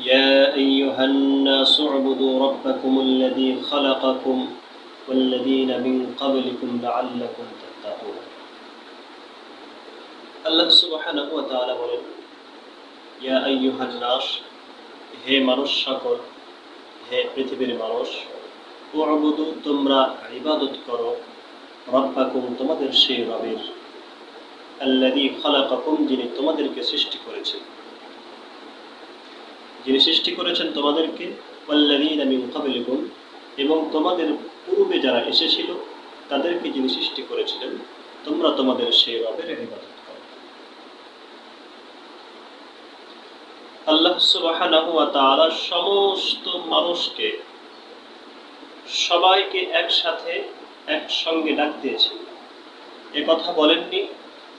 يا أيها الناس اعبدوا ربكم الذي خلقكم والذين من قبلكم لعلكم تتقون আল্লাহ সুবহানাহু ওয়া তাআলা বলেন ইয়া আইয়ুহান নাস হে মানুষ সকল হে পৃথিবীর মানুষ উ'বুদু তোমরা ইবাদত করো রব্বাকুম তোমাদের সেই রবের আল্লাযী খালাকাকুম যিনি তোমাদেরকে সৃষ্টি করেছেন যিনি সৃষ্টি করেছেন তোমাদেরকে, ওয়াল্লাযীনা মিন ক্বাবলিকুম, এবং তোমাদের পূর্বে যারা এসেছিল, তাদেরকে যিনি সৃষ্টি করেছিলেন, তোমরা তোমাদের সেই রবের ইবাদত করো। আল্লাহ ওয়া সমস্ত মানুষকে সবাইকে একসাথে, একসঙ্গে ডাক দিয়েছেন। এ কথা বলেননি,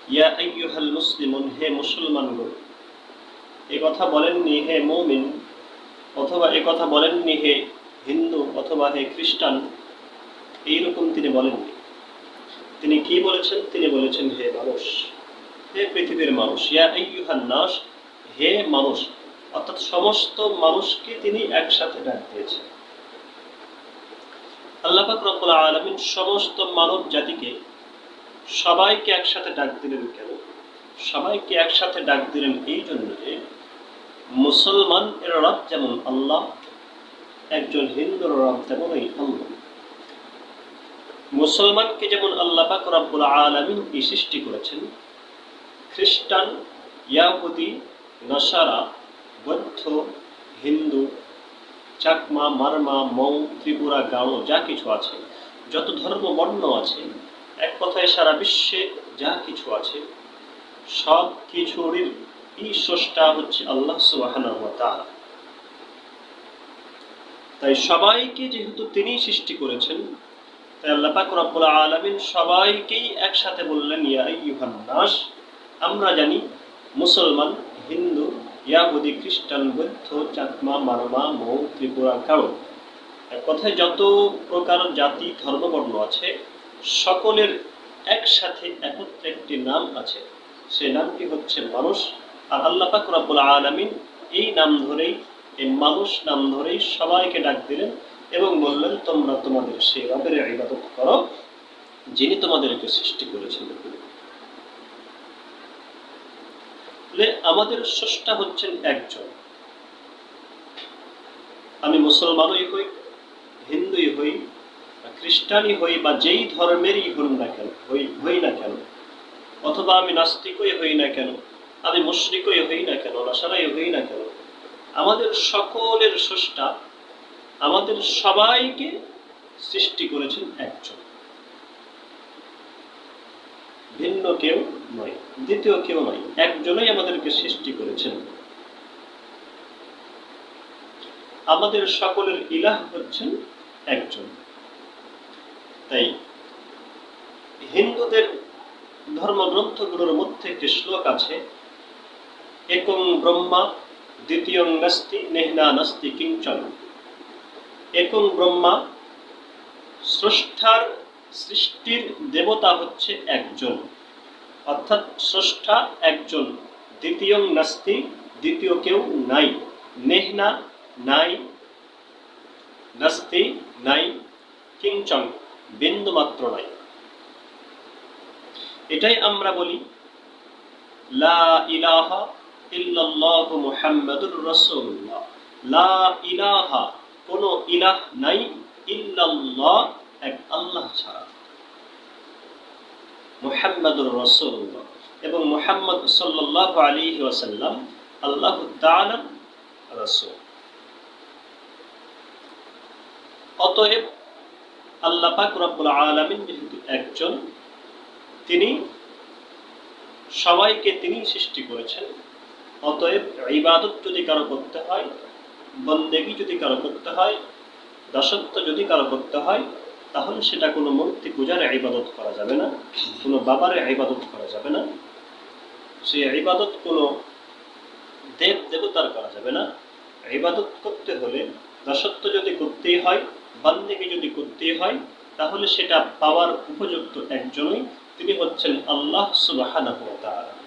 ইয়া আইয়ুহাল মুসলিমুন, হে মুসলমানগণ এ কথা বলেননি হে মৌমিন, অথবা এ কথা বলেননি হে হিন্দু, অথবা হে খ্রিস্টান, এইরকম তিনি বলেননি। তিনি কি বলেছেন? তিনি বলেছেন, হে মানুষ, হে পৃথিবীর মানুষ, ইয়া আইয়ুহান নাস, হে মানুষ, অর্থাৎ সমস্ত মানুষকে তিনি একসাথে ডাক দিয়েছেন। আল্লাহ পাক রব্বুল আলামিন সমস্ত মানব জাতিকে সবাইকে একসাথে ডাক দিলেন কেন? সবাইকে একসাথে ডাক দিলেন এই জন্য যে মুসলমান, এর রব যেমন আল্লাহ, একজন হিন্দুর রব তেমন এই আল্লাহ। মুসলমানকে যেমন আল্লাহ পাক রব্বুল আলামিন সৃষ্টি করেছেন, খ্রিস্টান, ইয়াহুদি, নসারা, বৌদ্ধ, হিন্দু, চাকমা, মারমা, মৌ, ত্রিপুরা, গাঁও, যা কিছু আছে, যত ধর্ম বর্ণ আছে, এক কথায় সারা বিশ্বে যা কিছু আছে সব কিছুরই এই স্রষ্টা হচ্ছে আল্লাহ ওয়া তাই সবাইকে যেহেতু তিনি সৃষ্টি করেছেন, তাই আল্লাহ পাক রব্বুল আলামিন সবাইকেই একসাথে বললেন, ইয়া আমরা জানি মুসলমান, হিন্দু, ইয়াহুদি, খ্রিস্টান, বৌদ্ধ চাকমা মারমা, মৌ, ত্রিপুরা কারও এক কথায় যত প্রকার জাতি, ধর্মবর্ণ আছে, সকলের একসাথে একত্রে একটি নাম আছে। সেই নামটি হচ্ছে মানুষ। আর আল্লাহ পাক রব্বুল আলামিন এই নাম ধরেই, এই মানুষ নাম ধরেই সবাইকে ডাক দিলেন এবং বললেন, তোমরা তোমাদের সেই রবের ইবাদত করো, যিনি তোমাদেরকে সৃষ্টি করেছেন। আমাদের স্রষ্টা হচ্ছেন একজন। আমি মুসলমানই হই, হিন্দুই হই খ্রিস্টানই হই, বা যেই ধর্মেরই হন না কেন, হই হই না কেন, অথবা আমি নাস্তিকই হই না কেন আমি মুশরিকই হই না কেন? নাসারাই হই না কেন? আমাদের সকলের স্রষ্টা আমাদের সবাইকে সৃষ্টি করেছেন একজন। ভিন্ন কেউ নয়, দ্বিতীয় কেউ নয়, একজনই আমাদেরকে সৃষ্টি করেছেন। আমাদের সকলের ইলাহ হচ্ছেন একজন। তাই হিন্দুদের ধর্মগ্রন্থগুলোর মধ্যে একটি শ্লোক আছে একং ব্রহ্মা, দ্বিতীয় নাস্তি, নেহনা নাস্তি, কিঞ্চন। একং ব্রহ্মা, স্রষ্টার সৃষ্টির দেবতা হচ্ছে একজন। অর্থাৎ স্রষ্টা একজন, দ্বিতীয় নাস্তি, দ্বিতীয় কেউ নাই, নেহনা নাই, নাস্তি নাই, কিঞ্চন বিন্দু মাত্র নাই। এটাই আমরা বলি, লা ইলাহা ইল্লাল্লাহু মুহাম্মাদুর রাসূলুল্লাহ। লা ইলাহা ইলাহ নাই, ইল্লাল্লাহ, এক আল্লাহ ছাড়া। মুহাম্মাদুর রাসূলুল্লাহ। এবং মুহাম্মদ সাল্লাল্লাহু আলাইহি ওয়াসাল্লাম আল্লাহ রাসূল। অতএব আল্লাহ পাক রব্বুল আলামিন যেহেতু একজন, তিনি সবাইকে তিনি সৃষ্টি করেছেন অতএব ইবাদত যদি কারও করতে হয়, বন্দেগি যদি কারও করতে হয়, দাসত্ব যদি কারও করতে হয়, তাহলে সেটা কোনো মূর্তি পূজার ইবাদত করা যাবে না, কোনো বাবার ইবাদত করা যাবে না। সে ইবাদত কোনো দেব দেবতার করা যাবে না। ইবাদত করতে হলে দাসত্ব যদি করতেই হয়, বান্দেগি যদি করতেই হয়, তাহলে সেটা পাওয়ার উপযুক্ত একজনই, তিনি হচ্ছেন আল্লাহ তাআলা।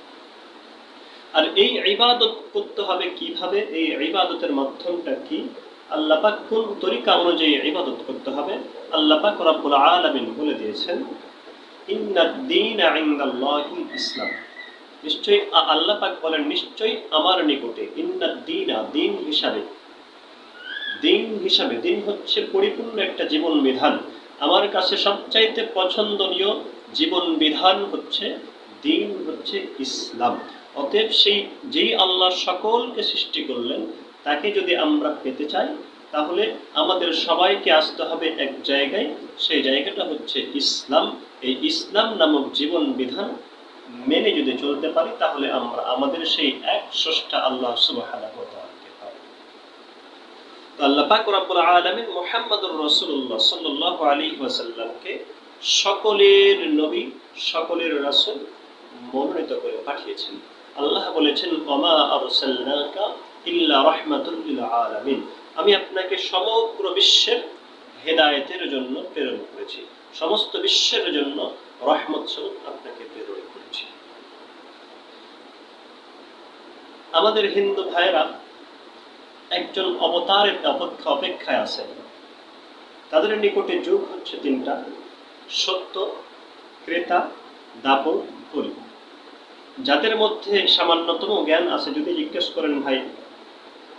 আর এই ইবাদত করতে হবে কীভাবে? এই ইবাদতের মাধ্যমটা কি? আল্লাহ পাক কোন তরিকা অনুযায়ী ইবাদত করতে হবে? আল্লাহ পাক রব্বুল আলামিন বলে দিয়েছেন ইসলাম। নিশ্চয়ই আ- আল্লাহ পাক বলেন, নিশ্চয়ই আমার নিকটে ইন্নাদ দীনা দিন হিসাবে। দিন হিসাবে দিন হচ্ছে পরিপূর্ণ একটা জীবন বিধান। আমার কাছে সবচাইতে পছন্দনীয় জীবন বিধান হচ্ছে দিন হচ্ছে ইসলাম। অতএব সেই যেই আল্লাহ সকলকে সৃষ্টি করলেন, তাকে যদি আমরা পেতে চাই, তাহলে আমাদের সবাইকে আসতে হবে এক জায়গায়। সেই জায়গাটা হচ্ছে ইসলাম। এই ইসলাম নামক জীবন বিধান মেনে যদি চলতে পারি, তাহলে আমরা আমাদের সেই এক স্রষ্টা আল্লাহ ওয়াসাল্লামকে সকলের নবী, সকলের রাসূল মনোনীত করে পাঠিয়েছেন। আল্লাহ বলেছেন আমি আপনাকে সমগ্র বিশ্বের হেদায়েতের জন্য প্রেরণ করেছি। সমস্ত বিশ্বের জন্য রহমত স্বরূপ আপনাকে প্রেরণ করেছি। আমাদের হিন্দু ভাইয়েরা একজন অবতারের অপেক্ষা অপেক্ষায় আছেন। তাদের নিকটে যুগ হচ্ছে তিনটা। সত্য, ক্রেতা দাপন কলি যাদের মধ্যে সামান্যতম জ্ঞান আছে, যদি জিজ্ঞেস করেন, ভাই,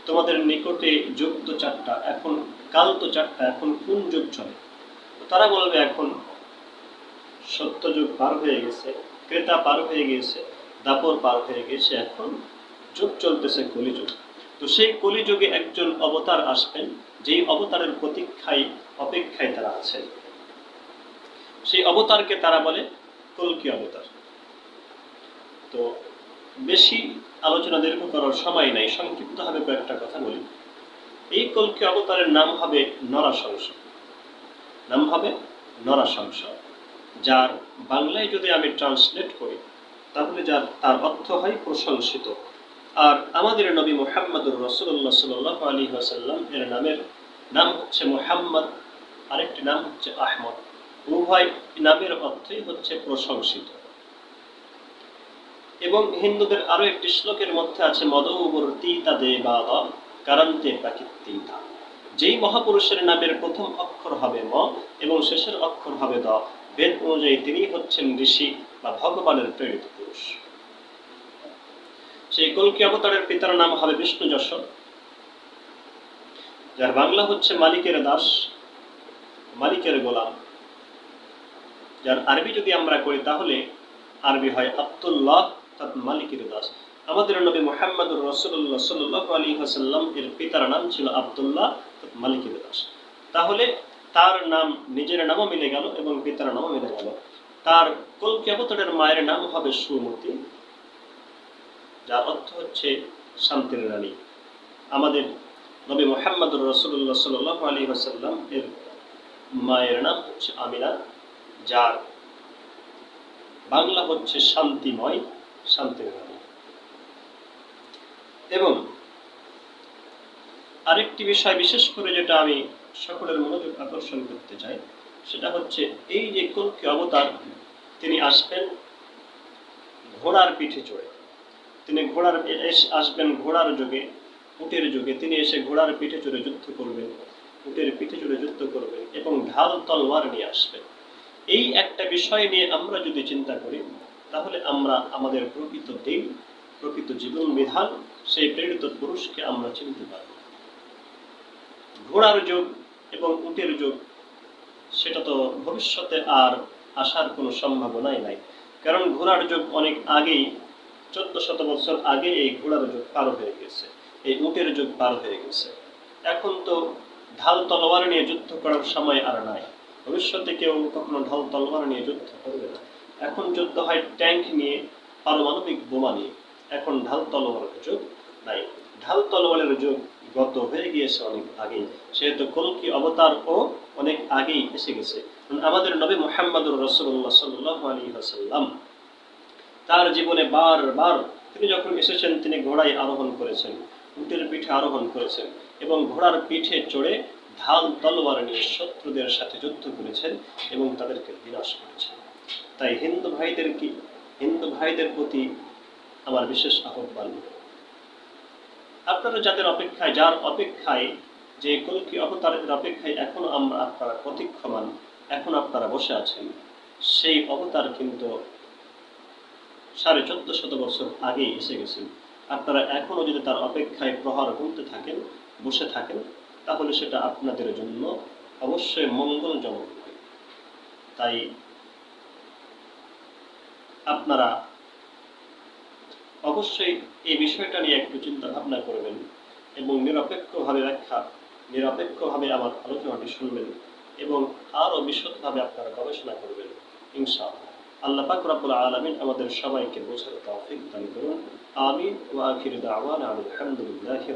তোমাদের নিকটে যুগ তো চারটা, এখন কাল তো চারটা, এখন কোন যুগ চলে? তারা বলবে, এখন সত্য যুগ পার হয়ে গেছে, ক্রেতা পার হয়ে গেছে, দাপর পার হয়ে গেছে, এখন যুগ চলতেছে কলিযুগ। তো সেই কলিযুগে একজন অবতার আসবেন, যেই অবতারের প্রতীক্ষায়, অপেক্ষায় তারা আছেন। সেই অবতারকে তারা বলে কলকি অবতার। তো বেশি আলোচনা দীর্ঘ করার সময় নাই, সংক্ষিপ্তভাবে কয়েকটা কথা বলি। এই কলকি অবতারের নাম হবে নরাশংস নাম হবে নরাশংস যার বাংলায় যদি আমি ট্রান্সলেট করি, তাহলে যার তার অর্থ হয় প্রশংসিত। আর আমাদের নবী মোহাম্মদুর রসুল্লাহ সাল্লাহ আলী ওয়াসাল্লাম, এর নামের নাম হচ্ছে মোহাম্মদ, আরেকটি নাম হচ্ছে আহমদ। উভয় নামের অর্থই হচ্ছে প্রশংসিত। এবং হিন্দুদের আরও একটি শ্লোকের মধ্যে আছে যেই মহাপুরুষের নামের প্রথম অক্ষর হবে ম এবং শেষের অক্ষর হবে দ। বেদ অনুযায়ী তিনি হচ্ছেন ঋষি বা ভগবানের প্রেরিত পুরুষ। সেই কলকি অবতারের পিতার নাম হবে বিষ্ণু যশ যার বাংলা হচ্ছে মালিকের দাস, মালিকের গোলাম। যার আরবি যদি আমরা করি, তাহলে আরবি হয় আব্দুল্লাহ অর্থাৎ মালিকের দাস। আমাদের নবী মোহাম্মদুর রসুল্লাহ সাল্লাহ আলী হাসাল্লাম এর পিতার নাম ছিল আব্দুল্লাহ মালিকের দাস। তাহলে তার নাম, নিজের নামও মিলে গেল এবং পিতার নামও মিলে গেল। তার কলকি অবতারের মায়ের নাম হবে সুমতি, যার অর্থ হচ্ছে শান্তির রানী। আমাদের নবী মোহাম্মদুর রসুল্লাহ সাল্লাহ আলী হাসাল্লাম এর মায়ের নাম হচ্ছে আমিনা, যার বাংলা হচ্ছে শান্তিময় শান্তির রানী এবং আরেকটি বিষয় বিশেষ করে যেটা আমি সকলের মনোযোগ আকর্ষণ করতে চাই, সেটা হচ্ছে এই যে কলকি অবতার, তিনি আসবেন ঘোড়ার পিঠে চড়ে। তিনি ঘোড়ার আসবেন ঘোড়ার যোগে, উটের যুগে। তিনি এসে ঘোড়ার পিঠে চড়ে যুদ্ধ করবেন, উটের পিঠে চড়ে যুদ্ধ করবেন এবং ঢাল তলোয়ার নিয়ে আসবেন। এই একটা বিষয় নিয়ে আমরা যদি চিন্তা করি তাহলে আমরা আমাদের প্রকৃত দিন প্রকৃত জীবন বিধান, সেই প্রেরিত পুরুষকে আমরা চিনতে পারব। ঘোড়ার যুগ এবং উটের যুগ, সেটা তো ভবিষ্যতে আর আসার কোনো সম্ভাবনাই নাই। কারণ ঘোড়ার যুগ অনেক আগেই, চোদ্দ শত বছর আগে এই ঘোড়ার যুগ পার হয়ে গেছে, এই উটের যুগ পার হয়ে গেছে। এখন তো ঢাল তলোয়ার নিয়ে যুদ্ধ করার সময় আর নাই। ভবিষ্যতে কেউ কখনো ঢাল তলোয়ার নিয়ে যুদ্ধ করবে না। এখন যুদ্ধ হয় ট্যাঙ্ক নিয়ে, পারমাণবিক বোমা নিয়ে। এখন ঢাল তলোয়ারের যুগ নাই। ঢাল তলোয়ারের যুগ গত হয়ে গিয়েছে অনেক আগেই। সেহেতু কলকি অবতার ও অনেক আগেই এসে গেছে। আমাদের নবী মোহাম্মদুর রসুল্লাহ সাল্লাহ আলী হাসাল্লাম তার জীবনে বারবার তিনি যখন এসেছেন, তিনি ঘোড়ায় আরোহণ করেছেন, উটের পিঠে আরোহণ করেছেন এবং ঘোড়ার পিঠে চড়ে ঢাল তলোয়ার নিয়ে শত্রুদের সাথে যুদ্ধ করেছেন এবং তাদেরকে বিনাশ করেছেন। তাই হিন্দু ভাইদের কি? হিন্দু ভাইদের প্রতি আমার বিশেষ আহ্বান। আপনারা যাদের অপেক্ষায়, যার অপেক্ষায় যে কলকি অবতারের অপেক্ষায় এখনও আমরা আপনারা প্রতীক্ষমান, এখন আপনারা বসে আছেন, সেই অবতার কিন্তু সাড়ে চোদ্দ শত বছর আগেই এসে গেছেন আপনারা এখনও যদি তার অপেক্ষায় প্রহার গুনতে থাকেন, বসে থাকেন, তাহলে সেটা আপনাদের জন্য অবশ্যই মঙ্গলজনক তাই আপনারা অবশ্যই এই বিষয়টা নিয়ে একটু চিন্তা ভাবনা করবেন এবং নিরপেক্ষভাবে ব্যাখ্যা, নিরপেক্ষভাবে আমার আলোচনাটি শুনবেন এবং আরও বিশদভাবে আপনারা গবেষণা করবেন, ইনশাআল্লাহ। আল্লাহ পাক রব্বুল আলামিন আমাদের সবাইকে বোঝার তৌফিক দান করুন। আমিন। ওয়া আখির দাওয়ানা আলহামদুলিল্লাহি